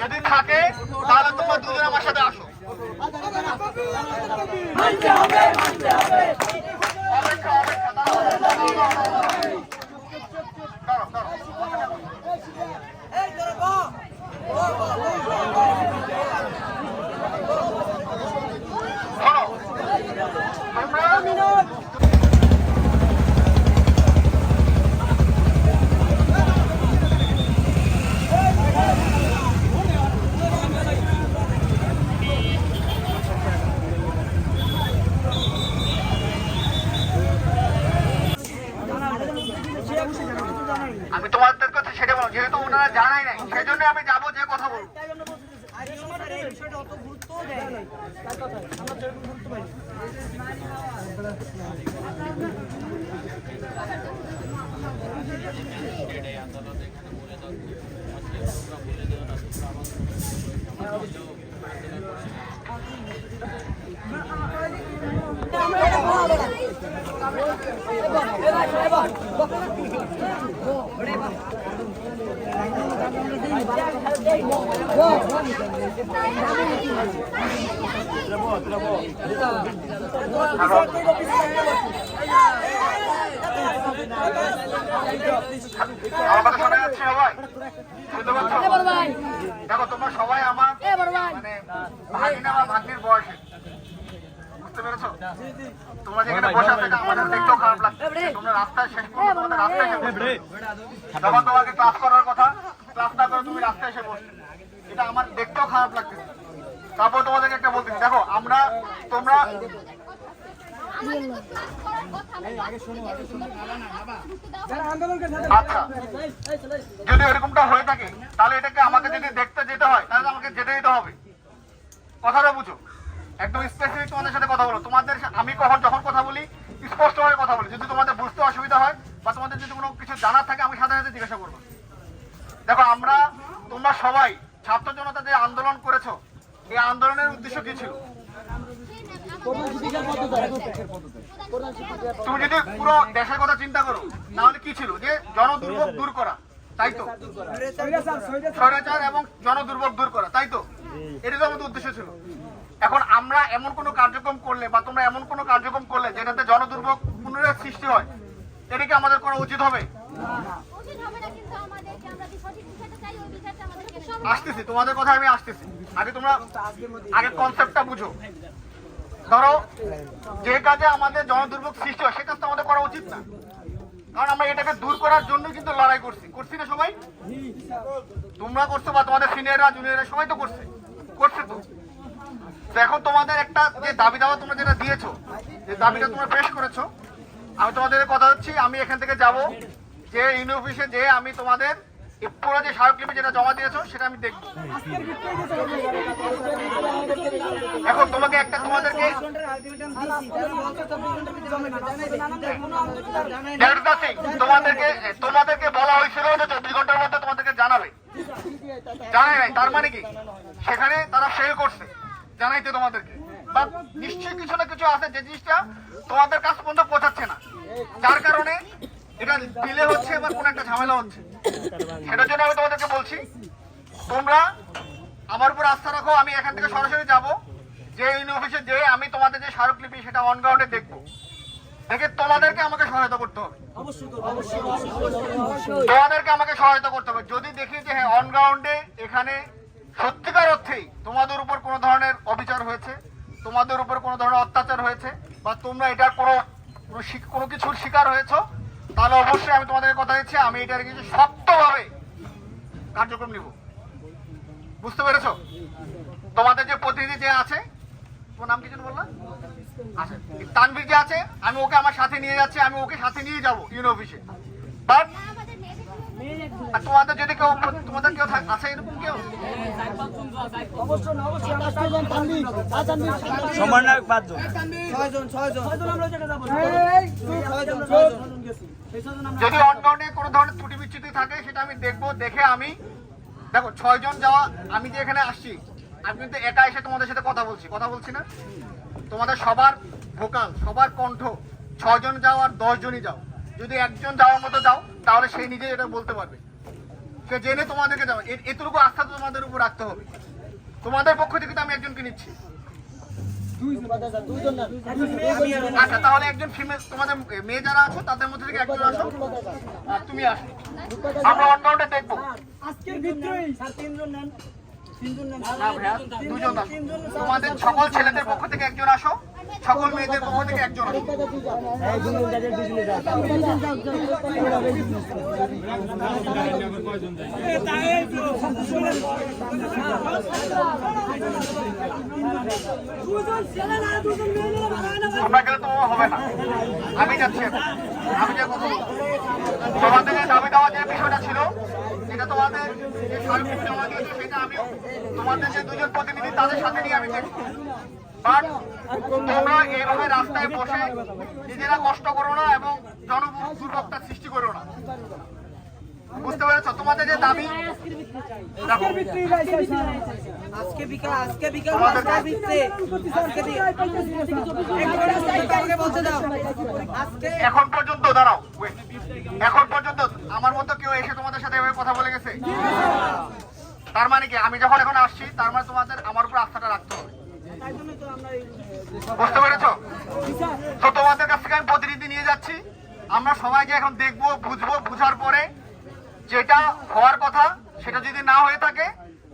যদি থাকে তাহলে তোমরা দুজন আমার সাথে আসো। অপেক্ষা, অপেক্ষা, দাঁড়াও। দাঁড়াও, দাঁড়াও। শোনো, তোমরা আমি তোমাদের কাছে সেটা বলব যেহেতু ওনারা জানাই নাই সেই জন্য আমি যাব যে কথা বলব যাচ্ছে সবাই শুনতে পাচ্ছ দেখো তোমরা সবাই আমার মানে ভাগিনা বা পেরেছ? তোমরা যেখানে বসে আছো আমাদের দেখতেও খারাপ লাগছে। তোমরা রাস্তায় শেষ পর্যন্ত তোমাদের রাস্তায় এসে বসবে। যখন তোমাকে ক্লাস করার কথা। ক্লাস না করে তুমি রাস্তায় এসে এটা আমার দেখতেও খারাপ লাগছে। তারপর তোমাদেরকে একটা বলতেছি দেখো আমরা তোমরা আচ্ছা। যদি এরকমটা হয়ে থাকে তাহলে এটাকে আমাকে যদি দেখতে যেতে হয় তাহলে আমাকে যেতে দিতে হবে। কথাটা বুঝো। একদম স্পেসিফিক তোমাদের সাথে কথা বলো। তোমাদের আমি কখন যখন কথা বলি, স্পষ্টভাবে কথা বলি। যদি তোমাদের বুঝতে অসুবিধা হয় বা তোমাদের যদি কোনো কিছু জানার থাকে, আমি সাথে সাথে জিজ্ঞাসা করব। দেখো, আমরা, তোমরা সবাই, ছাত্র জনতা যে আন্দোলন করেছ, এই আন্দোলনের উদ্দেশ্য কি ছিল? তুমি যদি পুরো দেশের কথা চিন্তা করো, তাহলে কি ছিল? যে জনদুর্ভোগ দূর করা, তাই তো? স্বৈরাচার এবং জনদুর্ভোগ দূর করা, তাই তো? এটা তো আমাদের উদ্দেশ্য ছিল। এখন আমরা এমন কোনো কার্যক্রম করলে বা তোমরা এমন কোনো কার্যক্রম করলে যেটাতে জনদুর্ভোগ পুনরায় সৃষ্টি হয় এটা কি আমাদের করা উচিত হবে? আসতেছি তোমাদের কথা আমি আসতেছি। আগে তোমরা আগে কনসেপ্টটা বুঝো। ধরো যে কাজে আমাদের জনদুর্ভোগ সৃষ্টি হয় সে কাজটা আমাদের করা উচিত না। কারণ আমরা এটাকে দূর করার জন্য কিন্তু লড়াই করছি। করছি না সবাই? তোমরা করছ বা তোমাদের সিনিয়ররা জুনিয়ররা সবাই তো করছে। করছে তো। এখন তোমাদের একটা যে দাবি দাওয়া তোমরা যেটা দিয়েছ, যে দাবিটা তোমরা পেশ করেছ, আমি তোমাদের কথা হচ্ছি আমি এখান থেকে যাব, যে ইউনি অফিসে যে আমি তোমাদের পুরো যে স্মারকলিপি যেটা জমা দিয়েছ, সেটা আমি দেখব। এখন তোমাকে একটা তোমাদেরকে. তোমাদেরকে তোমাদেরকে বলা হয়েছিল যে চব্বিশ ঘণ্টার মধ্যে তোমাদেরকে জানাবে। জানাই নাই, তার মানে কি? সেখানে তারা ফেল করছে। জানাইতে তোমাদেরকে। বা নিশ্চয়ই কিছু না কিছু আছে, যে জিনিসটা তোমাদের কাছ পর্যন্ত পৌঁছাচ্ছে না। যার কারণে এটা ডিলে হচ্ছে বা কোনো একটা ঝামেলা হচ্ছে। সেটার জন্য আমি তোমাদেরকে বলছি, তোমরা আমার উপর আস্থা রাখো, আমি এখান থেকে সরাসরি যাব। যে ইউনি অফিসে যে আমি তোমাদের যে স্মারকলিপি, সেটা অন গ্রাউন্ডে দেখব। দেখে তোমাদেরকে আমাকে সহায়তা করতে হবে। তোমাদেরকে আমাকে সহায়তা করতে হবে। যদি দেখি যে হ্যাঁ অন গ্রাউন্ডে এখানে সত্যিকার অর্থেই তোমাদের উপর কোনো ধরনের অবিচার হয়েছে? তোমাদের উপর কোনো ধরনের অত্যাচার হয়েছে? বা তোমরা এটার কোনো কোনো কিছুর শিকার হয়েছো? তাহলে অবশ্যই আমি তোমাদের কথা দিচ্ছি আমি এটার কিছু শক্তভাবে কার্যক্রম নিব। বুঝতে পেরেছ? তোমাদের যে প্রতিনিধি যে আছে তোমার নাম কি যেন বললাম আচ্ছা তানভীর যে আছে আমি ওকে আমার সাথে নিয়ে যাচ্ছি আমি ওকে সাথে নিয়ে যাব ইউনি অফিসে। বাট আর তোমাদের যদি কেউ তোমাদের কেউ আছে এরকম কেউ? সমন্বয়ক পাঁচজন যদি অনগ্রাউন্ডে কোনো ধরনের ত্রুটি বিচ্যুতি থাকে সেটা আমি দেখব দেখে আমি দেখো ছয়জন যাওয়া আমি যে এখানে আসছি আমি কিন্তু একা এসে তোমাদের সাথে কথা বলছি। কথা বলছি না? তোমাদের সবার ভোকাল সবার কণ্ঠ ছয়জন যাও আর দশ জনই যাও। যদি একজন যাওয়ার মতো যাও তাহলে সেই নিজে এটা বলতে পারবে। জেনে তোমাদেরকে এ- এতটুকু আস্থা তোমাদের উপর রাখতে হবে। তোমাদের পক্ষ থেকে তো আমি একজনকে নিচ্ছি। আচ্ছা তাহলে একজন ফিমেল তোমাদের মেয়ে যারা আছে, তাদের মধ্যে থেকে একজন আসো। আর তুমি আসো। আমরা অন দেখব। তোমাদের সকল ছেলেদের পক্ষ থেকে একজন আসো। সকল মেয়েদের পক্ষ থেকে একজন। তোমরা গেলে তো হবে না। আমি যাচ্ছি আমি যে কথা যে দাবি দেওয়া যে বিষয়টা ছিল সেটা তোমাদের যে স্মারকলিপি জমা দিয়েছে, সেটা আমি তোমাদের যে দুজন প্রতিনিধি তাদের সাথে নিয়ে আমি দেখব বাট তোমরা এইভাবে রাস্তায় বসে নিজেরা কষ্ট করো না এবং জনদুর্ভোগতার সৃষ্টি করো না। বুঝতে পেরেছ? তোমাদের যে দাবি। আজকে বিকাল আজকে বিকাল এখন পর্যন্ত দাঁড়াও এখন পর্যন্ত আমার মতো কেউ এসে তোমাদের সাথে এভাবে কথা বলে গেছে? তার মানে কি? আমি যখন এখন আসছি তার মানে তোমাদের আমার উপর আস্থাটা রাখতে হবে। বুঝতে পেরেছ? তো তোমাদের কাছ থেকে আমি প্রতিনিধি নিয়ে যাচ্ছি। আমরা সবাইকে এখন দেখব, বুঝব, বুঝার পরে যেটা হওয়ার কথা, সেটা যদি না হয়ে থাকে,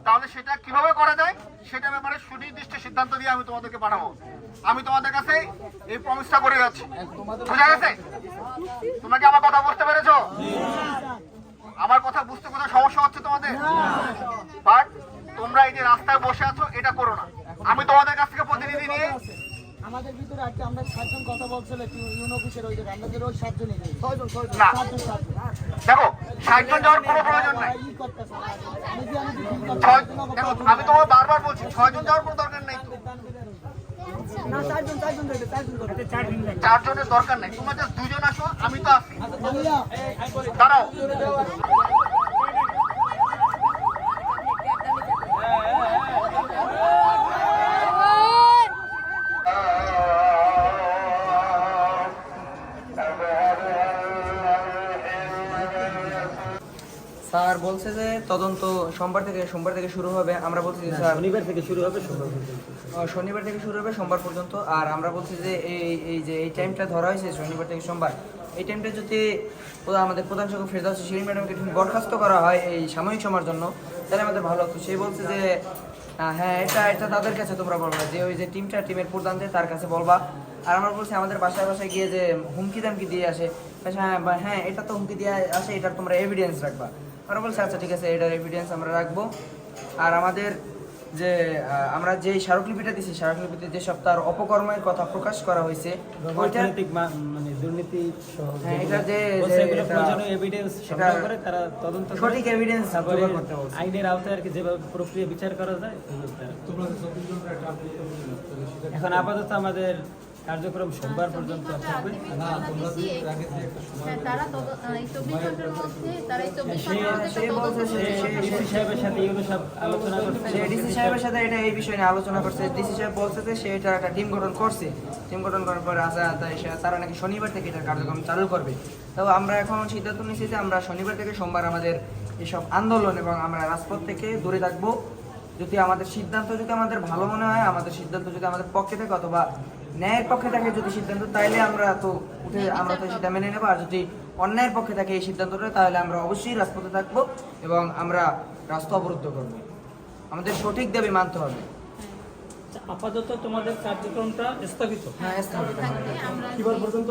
তাহলে সেটা কীভাবে করা যায়, সেটা ব্যাপারে সুনির্দিষ্ট সিদ্ধান্ত দিয়ে আমি তোমাদেরকে পাঠাবো। আমি তোমাদের কাছে এই প্রমিসটা করে যাচ্ছি। বুঝা গেছে? তোমরা কি আমার কথা বুঝতে পেরেছ? আমার কথা বুঝতে কোথাও সমস্যা হচ্ছে তোমাদের? বাট তোমরা এই যে রাস্তায় বসে আছো, এটা করো না। আমি তোমাদের কাছ আমাদের ভিতরে একটা আমরা সাতজন কথা বলছিল ইউন অফিসের ওই জায়গায় ওই সাতজনই নেই ছয়জন ছয়জন সাতজন সাতজন দেখো ষাটজন যাওয়ার কোনো প্রয়োজন নাই আমি তোমার বারবার বলছি ছয়জন যাওয়ার কোনো দরকার নেই চারজনের দরকার নেই তোমরা দুজন আসো আমি তো ভাইয়া দাঁড়াও বলছে যে তদন্ত সোমবার থেকে সোমবার থেকে শুরু হবে আমরা বলছি যে স্যার শনিবার থেকে শুরু হবে সোমবার পর্যন্ত। শনিবার থেকে শুরু হবে সোমবার পর্যন্ত। আর আমরা বলছি যে এই এই যে এই টাইমটা ধরা হয়েছে শনিবার থেকে সোমবার এই টাইমটা যদি আমাদের প্রধান শিক্ষক ফেরদাউস শিরিন ম্যাডামকে বরখাস্ত করা হয় এই সাময়িক সময়ের জন্য তাহলে আমাদের ভালো হতো। সে বলছে যে হ্যাঁ এটা এটা তাদের কাছে তোমরা বলবা যে ওই যে টিমটা টিমের প্রধান যে তার কাছে বলবা। আর আমরা বলছি আমাদের বাসায় বাসায় গিয়ে যে হুমকি দামকি দিয়ে আসে হ্যাঁ বা- হ্যাঁ এটা তো হুমকি দিয়ে আসে এটার তোমরা এভিডেন্স রাখবা। আমরা বলছি আচ্ছা ঠিক আছে এটার এভিডেন্স আমরা রাখব। আর আমাদের যে আমরা যে স্মারকলিপিটা দিছি স্মারকলিপিতে যে সপ্তাহের অপকর্মের কথা প্রকাশ করা হয়েছে অর্থনৈতিক মানে দুর্নীতি হ্যাঁ, এটা যে- এভিডেন্স সংগ্রহ করে তারা তদন্ত সঠিক এভিডেন্স করতে আইনের আওতায় আর কি যেভাবে প্রক্রিয়া বিচার করা যায় এখন আপাতত আমাদের কার্যক্রম সোমবার পর্যন্ত থাকবে। হ্যাঁ, সাহেবের সাথে আলোচনা করছে। ডিসি সাহেবের সাথে এটা এই বিষয় নিয়ে আলোচনা করছে। ডিসি সাহেব বলছে যে সে এটা একটা টিম গঠন করছে। টিম গঠন করার পর আসা তারা নাকি শনিবার থেকে এটা কার্যক্রম চালু করবে। তো আমরা এখন সিদ্ধান্ত নিয়েছি যে আমরা শনিবার থেকে সোমবার আমাদের এসব আন্দোলন এবং আমরা রাজপথ থেকে দূরে থাকব। যদি আমাদের সিদ্ধান্ত যদি আমাদের ভালো মনে হয় আমাদের সিদ্ধান্ত যদি আমাদের পক্ষে থাকে অথবা ন্যায়ের পক্ষে থাকে যদি সিদ্ধান্ত তাইলে আমরা তো উঠে আমরা তো সেটা মেনে নেব। আর যদি অন্যায়ের পক্ষে থাকে এই সিদ্ধান্তটা তাহলে আমরা অবশ্যই রাজপথে থাকব এবং আমরা রাস্তা অবরুদ্ধ করব। আমাদের সঠিক দাবি মানতে হবে। আপাতত তোমাদের কার্যক্রমটা স্থগিত। হ্যাঁ স্থগিত। কিবার পর্যন্ত?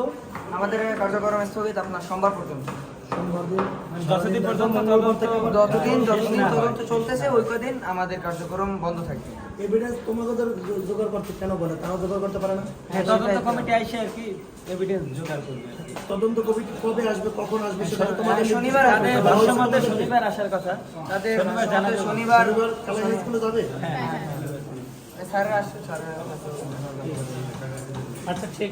আমাদের কার্যক্রম স্থগিত আপনার সোমবার পর্যন্ত। মানে যতদিন পর্যন্ত তদন্ত যতদিন যতদিন তদন্ত চলতেছে ওই কদিন আমাদের কার্যক্রম বন্ধ থাকবে। এভিডেন্স তোমাদের জোগাড় করতে কেন বলে? তারাও জোগাড় করতে পারে না? হ্যাঁ, তদন্ত কমিটি আইসে আর কি এভিডেন্স জোগাড় করবে। তদন্ত কমিটি কবে আসবে কখন আসবে সেটা হ্যাঁ, তোমাদের শনিবার আসবে। তাদের শনিবার আসার কথা। তাদের শনিবার জানা শনিবার স্কুলে যাবে? স্যারের আসছে স্যারের আচ্ছা ঠিক